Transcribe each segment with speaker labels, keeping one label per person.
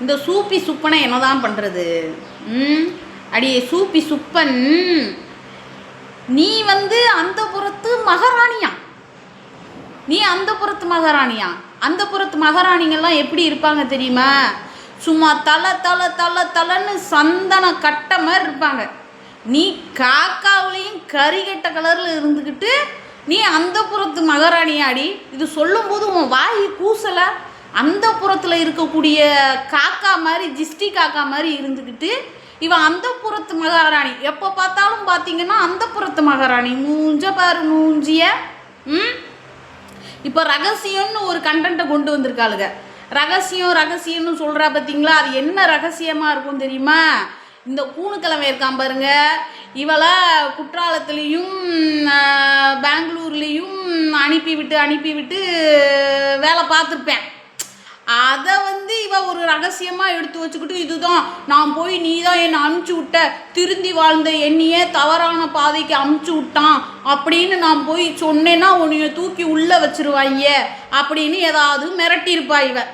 Speaker 1: இந்த சூப்பி சுப்பனை என்னதான் பண்ணுறது ம்? அடியே சூப்பி சுப்பன். நீ வந்து அந்த புறத்து மகாராணியா? நீ அந்த புறத்து மகாராணியா? அந்த புறத்து மகாராணிங்கெல்லாம் எப்படி இருப்பாங்க தெரியுமா? சும்மா தலை தலை தலை தலைன்னு சந்தன கட்ட மாதிரி இருப்பாங்க. நீ காக்காவுலேயும் கரிகட்ட கலரில் இருந்துக்கிட்டு நீ அந்த புறத்து மகாராணியாடி. இது சொல்லும்போது உன் வாய் கூசலை? அந்த புறத்தில் இருக்கக்கூடிய காக்கா மாதிரி ஜிஸ்டி காக்கா மாதிரி இருந்துக்கிட்டு இவன் அந்த புறத்து மகாராணி. எப்போ பார்த்தாலும் பார்த்தீங்கன்னா அந்த புறத்து மகாராணி. மூஞ்ச பாரு மூஞ்சிய. ம்? இப்போ ரகசியம்னு ஒரு கண்டென்ட்டை கொண்டு வந்திருக்காளுங்க ரகசியம் ரகசியம்னு சொல்கிறா பார்த்தீங்களா? அது என்ன ரகசியமாக இருக்கும் தெரியுமா? இந்த கூணுக்கிழமை இருக்கான் பாருங்க. இவளை குற்றாலத்துலேயும் பெங்களூர்லேயும் அனுப்பி விட்டு அனுப்பி விட்டு வேலை பார்த்துருப்பேன். அதை வந்து இவ ஒரு ரகசியமாக எடுத்து வச்சுக்கிட்டு இதுதான் நான் போய் நீ தான் என்னை அமுச்சு விட்ட. திருந்தி வாழ்ந்த என்னையே தவறான பாதைக்கு அமுச்சு விட்டான். அப்படின்னு நான் போய் சொன்னேன்னா உன்னைய தூக்கி உள்ளே வச்சிருவாங்க அப்படின்னு ஏதாவது மிரட்டியிருப்பா இவ.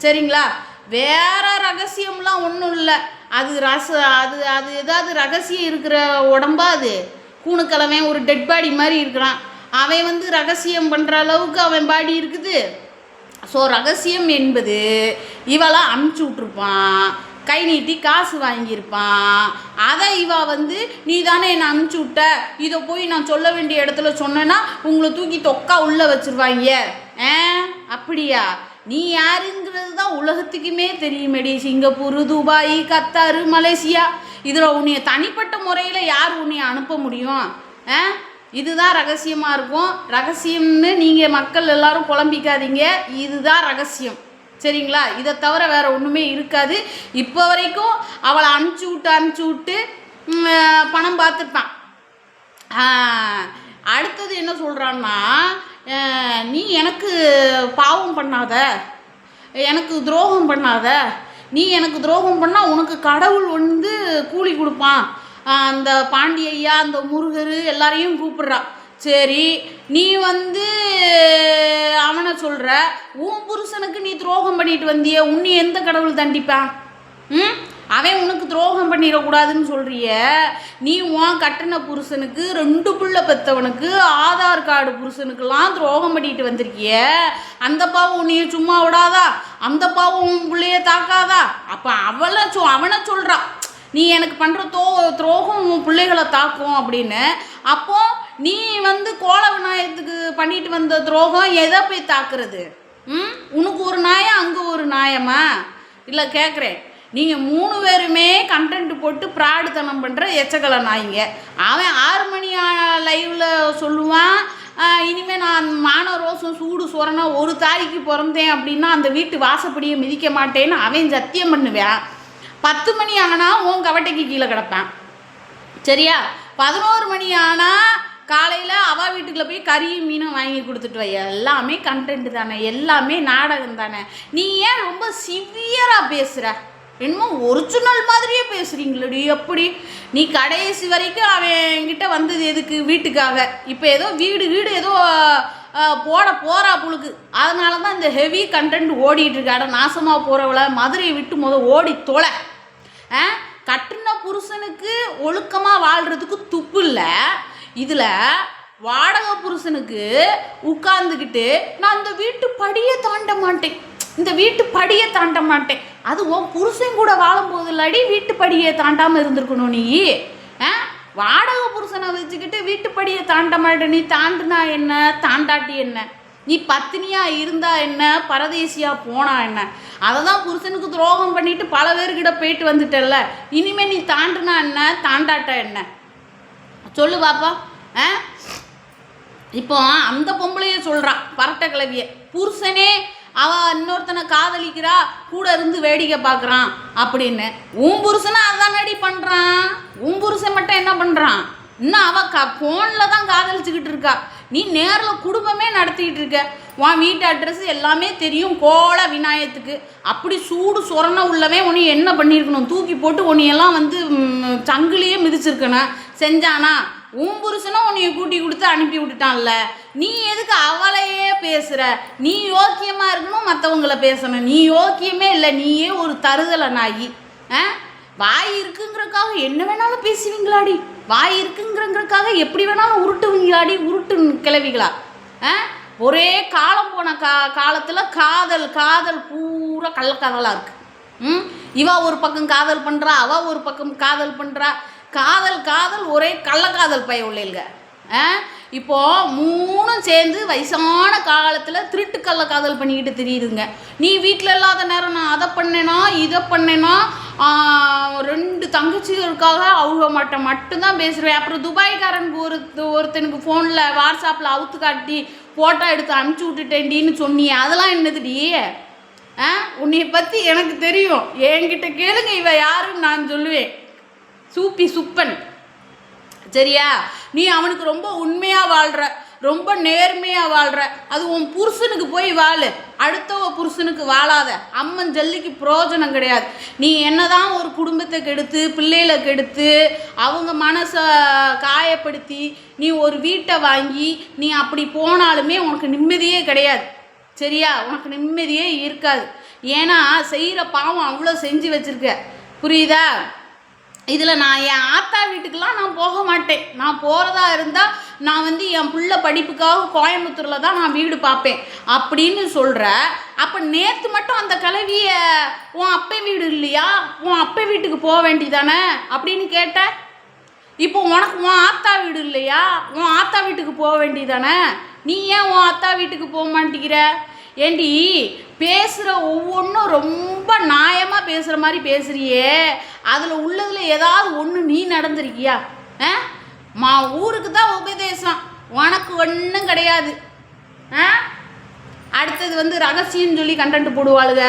Speaker 1: சரிங்களா? வேற ரகசியம்லாம் ஒன்றும் இல்லை. அது ரச அது அது ஏதாவது ரகசியம் இருக்கிற உடம்பா அது? கூணுக்கிழமை ஒரு டெட் பாடி மாதிரி இருக்கிறான். அவன் வந்து ரகசியம் பண்ணுற அளவுக்கு அவன் பாடி இருக்குது. ஸோ ரகசியம் என்பது இவளை அமுச்சு விட்ருப்பான் கை நீட்டி காசு வாங்கியிருப்பான். அதை இவா வந்து நீ தானே என்னை அமுச்சு விட்ட இதை போய் நான் சொல்ல வேண்டிய இடத்துல சொன்னேன்னா உங்களை தூக்கி தொக்கா உள்ளே வச்சுருவாங்க ஆ? அப்படியா? நீ யாருங்கிறது தான் உலகத்துக்குமே தெரியுமேடி. Singapore Dubai Qatar Malaysia. இதில் உன்னைய தனிப்பட்ட முறையில் யார் உன்னைய அனுப்ப முடியும்? ஆ? இதுதான் ரகசியமாக இருக்கும். ரகசியம்னு நீங்கள் மக்கள் எல்லாரும் குழம்பிக்காதீங்க இதுதான் ரகசியம். சரிங்களா? இதை தவிர வேறு ஒன்றுமே இருக்காது. இப்போ வரைக்கும் அவளை அனுப்பிச்சி விட்டு அனுப்பிச்சி விட்டு பணம் பார்த்துருப்பான் அடுத்தது என்ன சொல்கிறான்னா நீ எனக்கு பாவம் பண்ணாத. எனக்கு துரோகம் பண்ணாத. நீ எனக்கு துரோகம் பண்ணால் உனக்கு கடவுள் வந்து கூலி கொடுப்பான். அந்த பாண்டியா அந்த முருகர் எல்லாரையும் கூப்பிடுறா. சரி நீ வந்து அவனை சொல்கிற உன் புருஷனுக்கு நீ துரோகம் பண்ணிட்டு வந்திய உன்னை எந்த கடவுள் தண்டிப்பான் ம்? அவன் உனக்கு துரோகம் பண்ணிடக்கூடாதுன்னு சொல்கிறிய நீ உன் கட்டின புருஷனுக்கு ரெண்டு புள்ள பெற்றவனுக்கு ஆதார் கார்டு புருஷனுக்கெல்லாம் துரோகம் பண்ணிட்டு வந்திருக்கிய. அந்த பாவம் உன்னைய சும்மா விடாதா? அந்த பாவம் உன் பிள்ளைய தாக்காதா? அப்போ அவளை சொ அவனை சொல்கிறான் நீ எனக்கு பண்ணுற தோ துரோகம் உன் பிள்ளைகளை தாக்கும் அப்படின்னு. அப்போ நீ வந்து கோல விநாயகத்துக்கு பண்ணிட்டு வந்த துரோகம் எதை போய் தாக்குறது? ம்? உனக்கு ஒரு நாயம் அங்கே ஒரு நாயமா? இல்லை கேட்குறேன் நீங்கள் மூணு பேருமே கண்டென்ட் போட்டு ப்ராடுத்தனம் பண்ணுற எச்சக்கலை நாய்ங்க. அவன் ஆறு மணி லைவில் சொல்லுவான் இனிமேல் நான் மான ரோசம் சூடு சொரணா ஒரு தாய்க்கு பிறந்தேன் அப்படின்னா அந்த வீட்டு வாசப்படியை மிதிக்க மாட்டேன்னு அவன் சத்தியம் பண்ணுவேன். பத்து மணி ஆனால் உன் கவட்டைக்கு கீழே கிடப்பேன். சரியா? பதினோரு மணி ஆனால் காலையில் அவா வீட்டுக்குள்ளே போய் கறியும் மீனும் வாங்கி கொடுத்துட்டு வை. எல்லாமே கண்டென்ட் தானே எல்லாமே நாடகம் தானே. நீ ஏன் ரொம்ப சிவியராக பேசுகிற என்னமோ ஒரிஜினல் மாதிரியே பேசுகிறீங்களடி எப்படி? நீ கடைசி வரைக்கும் அவன் என்கிட்ட வந்தது எதுக்கு வீட்டுக்காக? இப்போ ஏதோ வீடு வீடு ஏதோ போட போகிறா புழுக்கு. அதனால தான் இந்த ஹெவி கண்டென்ட் ஓடிட்டு இருக்காட அட நாசமாக போகிறவள மதுரையை விட்டு முத ஓடி தொலை. ஆ கட்டுன புருஷனுக்கு ஒழுக்கமாக வாழ்கிறதுக்கு துப்பு இல்லை. இதில் வாடகை புருஷனுக்கு உட்கார்ந்துக்கிட்டு நான் இந்த வீட்டு படியை தாண்ட மாட்டேன். இந்த வீட்டு படியை தாண்ட மாட்டேன். அதுவும் புருஷன் கூட வாழும்போது இல்லாடி வீட்டு படியை தாண்டாமல் இருந்திருக்கணும் நீ. வாடகை புருஷனை வச்சுக்கிட்டு வீட்டுப்படியை தாண்ட மாட்டேன் நீ தாண்டுனா என்ன? தாண்டாட்டி என்ன? நீ பத்தினியா இருந்தா என்ன? பரதேசியா போனா என்ன? அதை தான் புருஷனுக்கு துரோகம் பண்ணிட்டு பல பேர்கிட்ட போயிட்டு வந்துட்டல்ல. இனிமே நீ தாண்டுனா என்ன? தாண்டாட்டா என்ன? சொல்லு பாப்பா. ஆ? இப்போ அந்த பொம்பளைய சொல்கிறான் பரட்ட கிளவிய புருஷனே அவ இன்னொருத்தனை காதலிக்கிறா கூட இருந்து வேடிக்கை பார்க்குறான் அப்படின்னு. உன் புருஷனை அதானடி பண்ணுறான் உன் புருஷன் என்ன பண்ணுறான் இன்னும் அவள் க ஃபோனில் தான் காதலிச்சுக்கிட்டு இருக்கா. நீ நேரில் குடும்பமே நடத்திக்கிட்டு இருக்க. உன் வீட்டு அட்ரஸ் எல்லாமே தெரியும் கோல விநாயகத்துக்கு. அப்படி சூடு சொரண உள்ளவே உன்னை என்ன பண்ணியிருக்கணும்? தூக்கி போட்டு உன்னையெல்லாம் வந்து சங்கிலியே மிதிச்சிருக்கணும். செஞ்சானா? உன் புருஷனும் உன்னைய கூட்டி கொடுத்து அனுப்பி விட்டுட்டான்ல. நீ எதுக்கு அவளையே பேசுகிற நீ யோக்கியமாக இருக்கணும் மற்றவங்கள பேசணும். நீ யோக்கியமே இல்லை. நீயே ஒரு தருதலை நாயி ஆ? வாய் இருக்குங்கிறக்காக என்ன வேணாலும் பேசுவீங்களாடி? வாய் இருக்குங்கிறங்கிறக்காக எப்படி வேணாலும் உருட்டுவீங்களாடி? உருட்டு கிளவிகளா? ஆ? ஒரே காலம் போன கா காலத்தில் காதல் காதல் பூரா கள்ளக்காதலாக இருக்குது ம்? இவா ஒரு பக்கம் காதல் பண்ணுறா அவ ஒரு பக்கம் காதல் பண்ணுறா காதல் காதல் ஒரே கள்ளக்காதல் பய உள்ளேங்க ஆ? இப்போது மூணும் சேர்ந்து வயசான காலத்தில் திருட்டுக்கல்ல காதல் பண்ணிக்கிட்டு தெரியுதுங்க. நீ வீட்டில் இல்லாத நேரம் நான் அதை பண்ணேனா இதை பண்ணேனா ரெண்டு தங்கச்சிகளுக்காக அவங்க மட்டும் மட்டும்தான் பேசுகிறேன் அப்புறம் துபாய்க்காரனுக்கு ஒரு ஒருத்தனுக்கு ஃபோனில் வாட்ஸ்அப்பில் அவுத்து காட்டி ஃபோட்டோ எடுத்து அனுப்பிச்சி விட்டுட்டேன்டின்னு சொன்னியே. அதெல்லாம் என்னதுடி? ஆ உன்னைய பற்றி எனக்கு தெரியும். என்கிட்ட கேளுங்க இவ யாருன்னு நான் சொல்லுவேன். சூப்பி சுப்பன். சரியா? நீ அவனுக்கு ரொம்ப உண்மையாக வாழ்கிற ரொம்ப நேர்மையாக வாழ்கிற அது உன் புருஷனுக்கு போய் வாழு. அடுத்தவ புருஷனுக்கு வாழாத. அம்மன் ஜல்லிக்கு பிரயோஜனம் கிடையாது. நீ என்னதான் ஒரு குடும்பத்தை கெடுத்து பிள்ளைகளை கெடுத்து அவங்க மனசை காயப்படுத்தி நீ ஒரு வீட்டை வாங்கி நீ அப்படி போனாலுமே உனக்கு நிம்மதியே கிடையாது. சரியா? உனக்கு நிம்மதியே இருக்காது. ஏன்னா செய்கிற பாவம் அவ்வளோ செஞ்சு வச்சுருக்க. புரியுதா? இதில் நான் என் ஆத்தா வீட்டுக்கெலாம் நான் போக மாட்டேன். நான் போகிறதா இருந்தால் நான் வந்து என் பிள்ளை படிப்புக்காக கோயம்புத்தூரில் தான் நான் வீடு பார்ப்பேன். அப்படின்னு சொல்கிற அப்போ நேற்று மட்டும் அந்த கலவியை உன் அப்பை வீடு இல்லையா? உன் அப்பை வீட்டுக்கு போக வேண்டியதானே? அப்படின்னு கேட்ட. இப்போ உனக்கு உன் ஆத்தா வீடு இல்லையா? உன் ஆத்தா வீட்டுக்கு போக வேண்டியதானே? நீ ஏன் உன் அத்தா வீட்டுக்கு போக மாட்டேங்கிற? ஏண்டி பேசுகிற ஒவ்வொன்றும் ரொம்ப நியாயமாக பேசுகிற மாதிரி பேசுகிறியே அதில் உள்ளதில் ஏதாவது ஒன்று நீ நடந்திருக்கியா? ஆ? மா ஊருக்கு தான் உபதேசம். உனக்கு ஒன்றும் கிடையாது. ஆ? அடுத்தது வந்து ரகசியம்னு சொல்லி கண்டென்ட் போடுவாளுங்க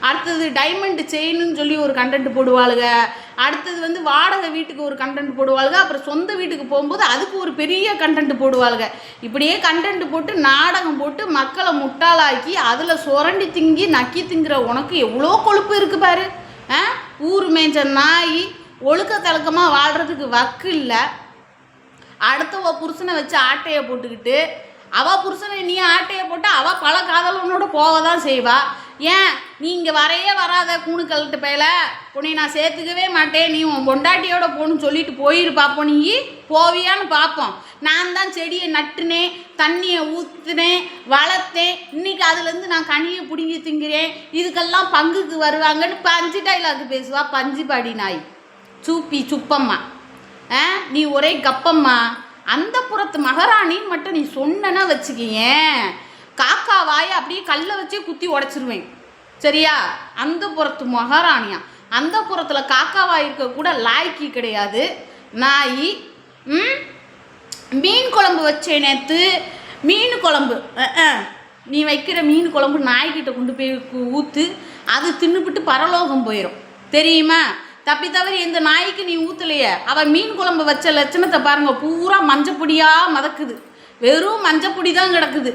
Speaker 1: அடுத்தது டைமண்ட் செயின்னு சொல்லி ஒரு கண்டென்ட் போடுவாளுங்க அடுத்தது வந்து வாடகை வீட்டுக்கு ஒரு கண்டென்ட் போடுவாளுங்க அப்புறம் சொந்த வீட்டுக்கு போகும்போது அதுக்கு ஒரு பெரிய கண்டென்ட் போடுவாளுங்க இப்படியே கண்டென்ட் போட்டு நாடகம் போட்டு மக்களை முட்டாளாக்கி அதில் சுரண்டி திங்கி நக்கி திங்கிற உனக்கு எவ்வளோ கொழுப்பு இருக்கு பாரு. ஆ? ஊர் மேய்ச்ச நாய் ஒழுக்க தழக்கமாக வாழ்கிறதுக்கு வக்கு இல்லை. அடுத்தவ புருஷனை வச்சு ஆட்டையை போட்டுக்கிட்டு அவள் புருஷனை நீ ஆட்டையை போட்டு அவள் பல காதலனோட போக தான் செய்வா. ஏன்? நீ இங்கே வரையே வராத கூணு கழட்டு பேல உன்னை நான் சேர்த்துக்கவே மாட்டேன். நீ உன் பொண்டாட்டியோட போகணும்னு சொல்லிட்டு போயிரு நீ? போவியான்னு பார்ப்போம் நான் தான் செடியை நட்டுனேன் தண்ணியை ஊற்றுனேன் வளர்த்தேன். இன்னைக்கு அதுலேருந்து நான் கனியை பிடுங்கி திங்கிறேன். இதுக்கெல்லாம் பங்குக்கு வருவாங்கன்னு பஞ்சு டைலாக் பேசுவா. பஞ்சு பாடி நாய். சூப்பி சுப்பம்மா. ஆ? நீ ஒரே கப்பம்மா. அந்த புறத்து மகாராணின்னு மட்டும் நீ சொன்னனா வச்சுக்கியேன். காக்கா வாயை அப்படியே கல்லை வச்சே குத்தி உடச்சிருவேன். சரியா? அந்த புறத்து மகாராணியா? அந்த புறத்தில் காக்கா வாய் இருக்க கூட லாய்க்கு கிடையாது. நாய் மீன் குழம்பு வச்சேன் நேற்று மீன் குழம்பு. நீ வைக்கிற மீன் குழம்பு நாய்கிட்ட கொண்டு போய் ஊற்று ஊத்து அது தின்னுபிட்டு பரலோகம் போயிடும் தெரியுமா? தப்பி தவறி இந்த நாய்க்கு நீ ஊற்றலையே அவள் மீன் குழம்பு வச்ச லட்சணத்தை பாருங்க பூரா மஞ்சப்பொடியாக மதக்குது. வெறும் மஞ்சப்பொடி தான் கிடக்குது.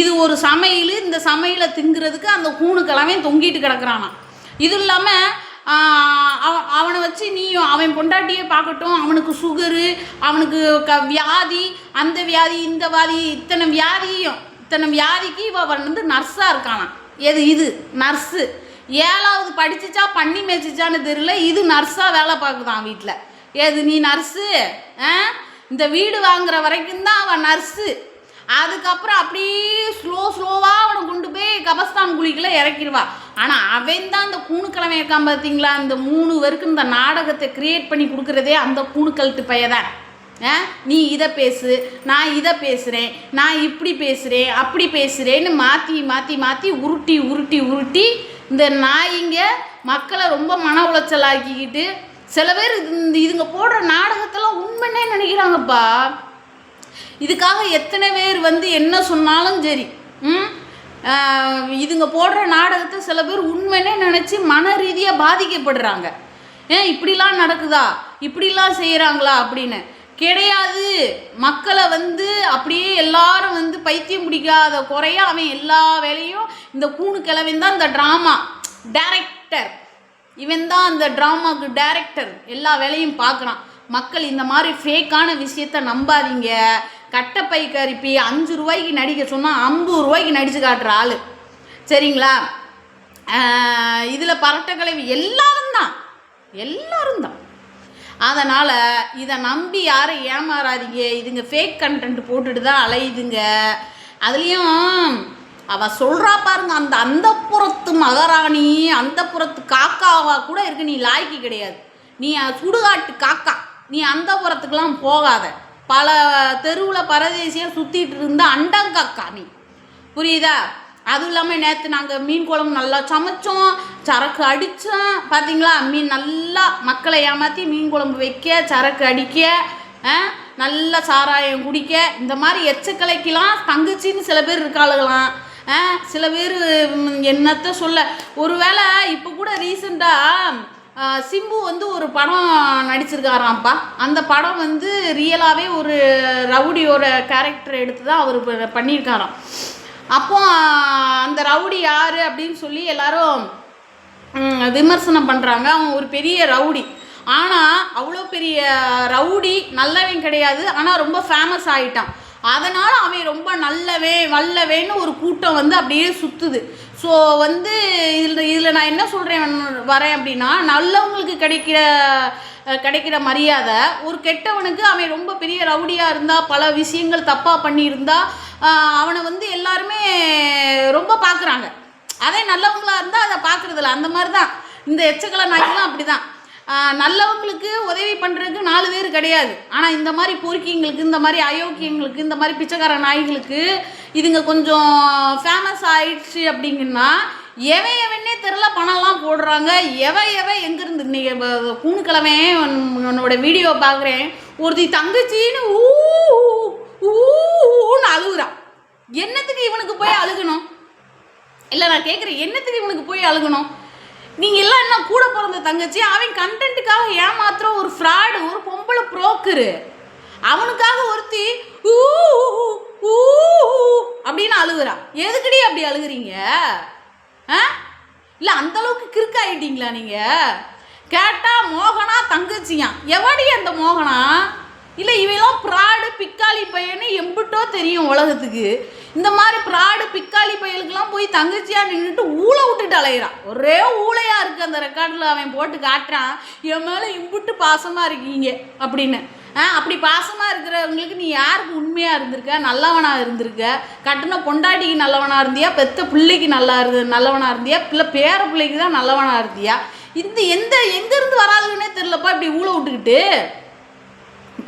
Speaker 1: இது ஒரு சமையல் இந்த சமையலை திங்கிறதுக்கு அந்த கூணு தொங்கிட்டு கிடக்குறானாம் இது இல்லாமல் அவ அவனை வச்சு நீயும் அவன் பொண்டாட்டியே பார்க்கட்டும் அவனுக்கு சுகரு அவனுக்கு க வியாதி அந்த வியாதி இந்த வியாதி இத்தனை வியாதியும் இத்தனை வியாதிக்கு இவன் வந்து நர்ஸாக இருக்கானான் எது இது? நர்ஸு. ஏழாவது படிச்சுச்சா பண்ணி மேய்ச்சிச்சான்னு தெரியல. இது நர்ஸாக வேலை பார்க்குதான் வீட்டில் ஏது நீ நர்ஸு? ஆ? இந்த வீடு வாங்குற வரைக்கும் தான் அவன் நர்ஸு. அதுக்கப்புறம் அப்படியே ஸ்லோ ஸ்லோவாக அவனை கொண்டு போய் கபஸ்தான் குழிக்குள்ளே இறக்கிடுவா. ஆனால் அவன் தான் அந்த கூணுக்கிழமை இருக்கான் பார்த்தீங்களா இந்த மூணு வரைக்கும் இந்த நாடகத்தை கிரியேட் பண்ணி கொடுக்குறதே அந்த கூணுக்கழுத்து பையதான் ஆ? நீ இதை பேசு நான் இதை பேசுகிறேன் நான் இப்படி பேசுகிறேன் அப்படி பேசுகிறேன்னு மாற்றி மாற்றி மாற்றி உருட்டி உருட்டி உருட்டி இந்த நாயிங்க மக்களை ரொம்ப மன உளைச்சல் ஆக்கிக்கிட்டு சில பேர் இந்த இதுங்க போடுற நாடகத்தெல்லாம் உண்மைன்னே நினைக்கிறாங்கப்பா. இதுக்காக எத்தனை பேர் வந்து என்ன சொன்னாலும் சரி ம்? இதுங்க போடுற நாடகத்தை சில பேர் உண்மைன்னே நினச்சி மன ரீதியாக பாதிக்கப்படுறாங்க. ஏன் இப்படிலாம் நடக்குதா? இப்படிலாம் செய்கிறாங்களா அப்படின்னு. கிடையாது. மக்களை வந்து அப்படியே எல்லாரும் வந்து பைத்தியம் பிடிக்காத குறைய அவன் எல்லா வேலையும் இந்த கூணு கிழவன் தான் இந்த ட்ராமா டேரக்டர் இவன் தான் அந்த ட்ராமாவுக்கு டேரக்டர் எல்லா வேலையும் பார்க்குறான். மக்கள் இந்த மாதிரி ஃபேக்கான விஷயத்த நம்பாதீங்க. கட்டப்பை கருப்பி அஞ்சு ரூபாய்க்கு நடிக்க சொன்னால் ஐம்பது ரூபாய்க்கு நடித்து காட்டுற ஆள். சரிங்களா? இதில் பரட்டக்கலைவி எல்லாரும் தான். எல்லாரும் தான். அதனால் இதை நம்பி யாரும் ஏமாறாதீங்க. இதுங்க ஃபேக் கண்டென்ட் போட்டுட்டு தான் அலையுதுங்க. அதுலேயும் அவ சொல்கிறா பாருங்க அந்த அந்த புறத்து மகாராணி அந்த புறத்து காக்காவா கூட இருக்கு நீ லாய்க்கு கிடையாது. நீ சுடுகாட்டு காக்கா நீ அந்த புறத்துக்கெலாம் போகாத. பல தெருவில் பரதேசியாக சுற்றிட்டு இருந்த அண்டங்காக்கா நீ. புரியுதா? அதுவும் இல்லாமல் நேற்று நாங்கள் மீன் குழம்பு நல்லா சமைச்சோம் சரக்கு அடித்தோம் பார்த்தீங்களா மீன் நல்லா மக்களை ஏமாற்றி மீன் குழம்பு வைக்க சரக்கு அடிக்க நல்ல நல்லா சாராயம் குடிக்க. இந்த மாதிரி எச்சக்கலைக்கெலாம் தங்கச்சின்னு சில பேர் இருக்காளுகளாம் ஆ, சில பேர் ம், என்னத்த சொல்ல ஒருவேளை இப்போ கூட ரீசெண்டாக சிம்பு வந்து ஒரு படம் நடிச்சிருக்காராம்ப்பா. அந்த படம் வந்து ரியலாகவே ஒரு ரவுடியோட கேரக்டர் எடுத்து தான் அவர் பண்ணியிருக்காராம். அப்போ அந்த ரவுடி யார் அப்படின்னு சொல்லி எல்லாரும் விமர்சனம் பண்ணுறாங்க அவன் ஒரு பெரிய ரவுடி. ஆனால் அவ்வளோ பெரிய ரவுடி நல்லவன் கிடையாது. ஆனால் ரொம்ப ஃபேமஸ் ஆகிட்டான் அதனால் அவன் ரொம்ப நல்லவே வல்லவேன்னு ஒரு கூட்டம் வந்து அப்படியே சுற்றுது ஸோ வந்து இதில் இதில் நான் என்ன சொல்கிறேன் வரேன் அப்படின்னா நல்லவங்களுக்கு கிடைக்கிற கிடைக்கிற மரியாதை. ஒரு கெட்டவனுக்கு அவன் ரொம்ப பெரிய ரவுடியாக இருந்தால் பல விஷயங்கள் தப்பாக பண்ணியிருந்தா அவனை வந்து எல்லாருமே ரொம்ப பார்க்குறாங்க அதே நல்லவங்களாக இருந்தால் அதை பார்க்குறதில்ல அந்த மாதிரி தான் இந்த எச்சக்கலை நாய்க்கெல்லாம் அப்படி தான் நல்லவங்களுக்கு உதவி பண்ணுறதுக்கு நாலு பேர் கிடையாது. ஆனால் இந்த மாதிரி பொறுக்கிங்களுக்கு இந்த மாதிரி அயோக்கியங்களுக்கு இந்த மாதிரி பிச்சைக்கார நாய்களுக்கு இதுங்க கொஞ்சம் ஃபேமஸ் ஆயிடுச்சு அப்படிங்கன்னா எவன் எவனே தெரில பணம்லாம் போடுறாங்க. எவை எவை எங்கேருந்து? இன்னைக்கு வ- கூணுக்கிழமை உன்னோட வீடியோ பார்க்குறேன். ஒருத்தி தங்கச்சின்னு ஊ ஊன்னு அழுகுறான் என்னத்துக்கு இவனுக்கு போய் அழுகணும்? இல்லை நான் கேட்குறேன் என்னத்துக்கு இவனுக்கு போய் அழுகணும்? நீங்கள் எல்லாம் என்ன கூட பிறந்த தங்கச்சி? அவன் கண்டென்ட்டுக்காக ஏமாத்துற ஒரு ஃப்ராடு ஒரு பொம்பளை புரோக்கரு அவனுக்காக ஒருத்தி ஊ ஊ, அப்படின்னு அழுகுறான் எதுக்குடி அப்படி அழுகுறீங்க? ஆ? இல்லை அந்த அளவுக்கு கிறுக்காயிட்டீங்களா நீங்கள் கேட்டால் மோகனா தங்கச்சியா? எவடி அந்த மோகனா? இல்லை இவையெல்லாம் ப்ராடு பிக்காளி பையன்னு எம்பிட்டோ தெரியும் உலகத்துக்கு. இந்த மாதிரி ப்ராடு பிக்காளி பையலுக்கெல்லாம் போய் தங்கச்சியாக நின்றுட்டு ஊழ விட்டுட்டு அலையிறான். ஒரே ஊழையாக இருக்குது அந்த ரெக்கார்டில் அவன் போட்டு காட்டுறான். என் மேலே இம்புட்டு பாசமாக இருக்கீங்க அப்படின்னு. அப்படி பாசமாக இருக்கிறவங்களுக்கு நீ யாருக்கு உண்மையாக இருந்திருக்க? நல்லவனாக இருந்திருக்க? கட்டின பொண்டாட்டிக்கு நல்லவனாக இருந்தியா? பெத்த பிள்ளைக்கு நல்லா இருந்து நல்லவனாக இருந்தியா? பிள்ளை பேர பிள்ளைக்கு தான் நல்லவனாக இருந்தியா? இந்த எந்த எங்கேருந்து வராதுன்னே தெரிலப்பா இப்படி ஊழ விட்டுக்கிட்டு.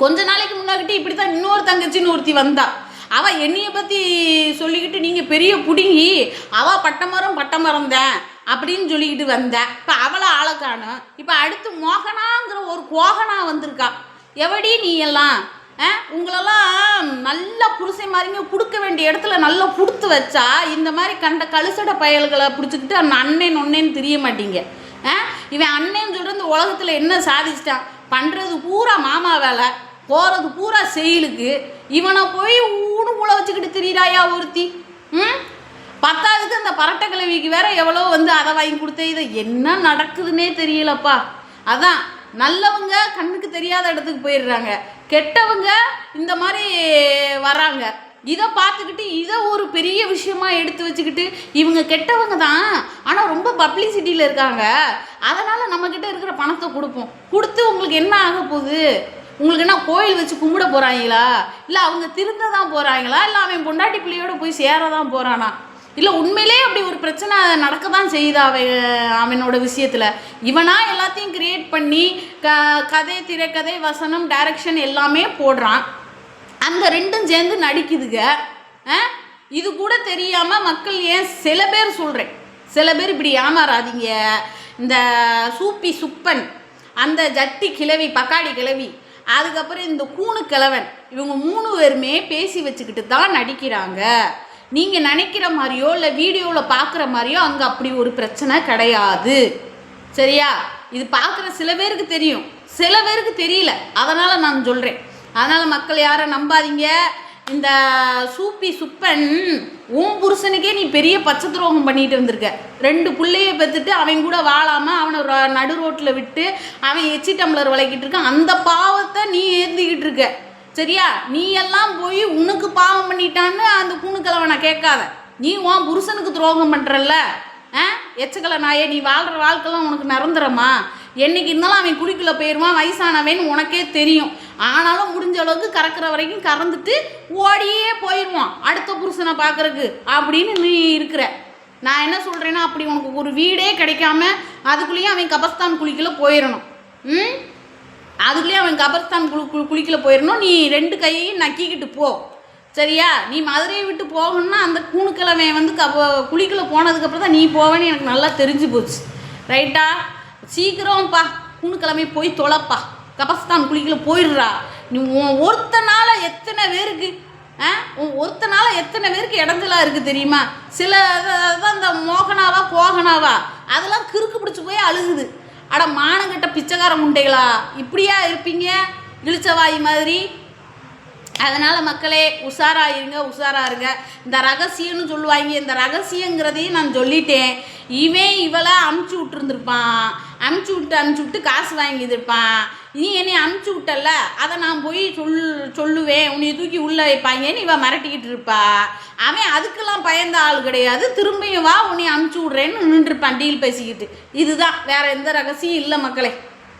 Speaker 1: கொஞ்ச நாளைக்கு முன்னாடி இப்படி தான் இன்னொரு தங்கச்சின்னு ஒருத்தி வந்தா. அவள் என்னையை பற்றி சொல்லிக்கிட்டு நீங்கள் பெரிய புடுங்கி அவ பட்டமரம் பட்டமரம் தான் அப்படின்னு சொல்லிக்கிட்டு வந்தேன் இப்போ அவளை ஆளை காணும். இப்போ அடுத்து மோகனாங்கிற ஒரு கோகனா வந்திருக்கா. எவடி நீ எல்லாம்? ஆ? உங்களெல்லாம் நல்லா புருஷன் மாதிரிங்க கொடுக்க வேண்டிய இடத்துல நல்லா கொடுத்து வச்சா இந்த மாதிரி கண்ட கழுசட பயல்களை பிடிச்சிக்கிட்டு அந்த அண்ணன் ஒன்னேன்னு தெரிய மாட்டீங்க. ஆ? இவன் அண்ணன் சொல்கிற இந்த உலகத்தில் என்ன சாதிச்சிட்டான்? பண்ணுறது பூரா மாமா வேலை போகிறது பூரா செயலுக்கு. இவனை போய் ஊடு ஊழ வச்சுக்கிட்டு திரியிறாயா ஒருத்தி? ம்? பத்தாவதுக்கு அந்த பரட்டை கிழவிக்கு வேற எவ்வளோ வந்து அதை வாங்கி கொடுத்த இதை என்ன நடக்குதுன்னே தெரியலப்பா. அதான் நல்லவங்க கண்ணுக்கு தெரியாத இடத்துக்கு போயிடுறாங்க. கெட்டவங்க இந்த மாதிரி வராங்க. இதை பார்த்துக்கிட்டு இதை ஒரு பெரிய விஷயமா எடுத்து வச்சுக்கிட்டு இவங்க கெட்டவங்க தான். ஆனால் ரொம்ப பப்ளிசிட்டியில் இருக்காங்க. அதனால் நம்மக்கிட்ட இருக்கிற பணத்தை கொடுப்போம். கொடுத்து உங்களுக்கு என்ன ஆக போகுது? உங்களுக்கு என்ன கோயில் வச்சு கும்பிட போகிறாங்களா இல்லை அவங்க திருந்த தான் போகிறாங்களா இல்லை அவன் பொண்டாட்டி பிள்ளையோடு போய் சேர தான் போகிறானா இல்லை உண்மையிலே அப்படி ஒரு பிரச்சனை நடக்க தான் செய்யுது அவன் அவனோட விஷயத்தில். இவனா எல்லாத்தையும் கிரியேட் பண்ணி க கதை திரைக்கதை வசனம் டைரக்ஷன் எல்லாமே போடுறான். அந்த ரெண்டும் சேர்ந்து நடிக்குதுங்க ஆ? இது கூட தெரியாமல் மக்கள் ஏன் சில பேர் சொல்கிறேன் சில பேர் இப்படி ஏமாறாதீங்க. இந்த சூப்பி சுப்பன் அந்த ஜட்டி கிழவி பக்காடி கிழவி அதுக்கப்புறம் இந்த கூணு கிழவன் இவங்க மூணு பேருமே பேசி வச்சுக்கிட்டு தான் நடிக்கிறாங்க. நீங்கள் நினைக்கிற மாதிரியோ இல்லை வீடியோவில் பார்க்குற மாதிரியோ அங்கே அப்படி ஒரு பிரச்சனை கிடையாது. சரியா? இது பார்க்குற சில பேருக்கு தெரியும். சில பேருக்கு தெரியல. அதனால் நான் சொல்கிறேன் அதனால் மக்கள் யாரை நம்பாதீங்க. இந்த சூப்பி சுப்பன் உன் புருஷனுக்கே நீ பெரிய பச்சை துரோகம் பண்ணிட்டு வந்திருக்க ரெண்டு பிள்ளைய பெற்றுட்டு அவன் கூட வாழாமல் அவனை நடு ரோட்டில் விட்டு அவன் எச்சி டம்ளர் விளக்கிட்டு இருக்கான். அந்த பாவத்தை நீ ஏந்திக்கிட்டு இருக்க. சரியா? நீ எல்லாம் போய் உனக்கு பாவம் பண்ணிட்டான்னு அந்த கூணுக்கிழவனை கேட்காத. நீ உன் புருஷனுக்கு துரோகம் பண்ணுறல்ல ஆ? எச்சக்கலை நாயே நீ வாழ்கிற வாழ்க்கைலாம் உனக்கு நிரந்தரமா? என்னைக்கு இருந்தாலும் அவன் குடிக்குள்ள போயிடுவான் வயசானவன் உனக்கே தெரியும். ஆனாலும் முடிஞ்ச அளவுக்கு கறக்கிற வரைக்கும் கறந்துட்டு ஓடியே போயிடுவான் அடுத்த புருஷனை பார்க்கறக்கு அப்படின்னு நீ இருக்கிற. நான் என்ன சொல்கிறேன்னா அப்படி உனக்கு ஒரு வீடே கிடைக்காம அதுக்குள்ளேயும் அவன் கபஸ்தான் குழிக்குள்ளே போயிடணும் ம்? அதுக்குள்ளேயே அவன் கபர்ஸ்தான் குளி குளி குளிக்கல போயிடணும் நீ ரெண்டு கையையும் நக்கிக்கிட்டு போ. சரியா? நீ மதுரையை விட்டு போகணும்னா அந்த கூணுக்கிழமை வந்து கப குளிக்கல போனதுக்கப்புறம் தான் நீ போவேன்னு எனக்கு நல்லா தெரிஞ்சு போச்சு. ரைட்டா சீக்கிரம்ப்பா. கூணுக்கிழமை போய் தொலைப்பா. கபஸ்தான் குளிக்கல போயிடுறா. நீ உன் ஒருத்தனால எத்தனை பேருக்கு ஆ? உன் ஒருத்தனால எத்தனை பேருக்கு இடஞ்சலாக இருக்குது தெரியுமா? சில தான் இந்த மோகனாவா போகனாவா அதெல்லாம் கிறுக்கு பிடிச்சி போய் அழுகுது. அட மானங்கட்ட பிச்சைக்கார முண்டைகளா? இப்படியா இருப்பீங்க? இழிச்சவாய் மாதிரி. அதனால் மக்களே உஷாராக இருங்க உஷாராக இருங்க. இந்த ரகசியம்னு சொல்லுவாங்க. இந்த ரகசியங்கிறதையும் நான் சொல்லிட்டேன். இவன் இவளை அமுச்சு விட்டுருந்துருப்பான். அமுச்சு விட்டு அமுச்சு விட்டு காசு வாங்கியிருப்பான் நீ என்னை அனுப்பிச்சி விட்டல அதை நான் போய் சொல் சொல்லுவேன். உன்னை தூக்கி உள்ளே வைப்பாங்கன்னு இவன் மிரட்டிக்கிட்டு இருப்பா. அவன் அதுக்கெல்லாம் பயந்த ஆள் கிடையாது. திரும்பியும் வா உன்னை அனுப்பிச்சி விட்றேன்னு நின்றுருப்பான். டீல் பேசிக்கிட்டு. இதுதான். வேற எந்த ரகசியம் இல்லை மக்களே.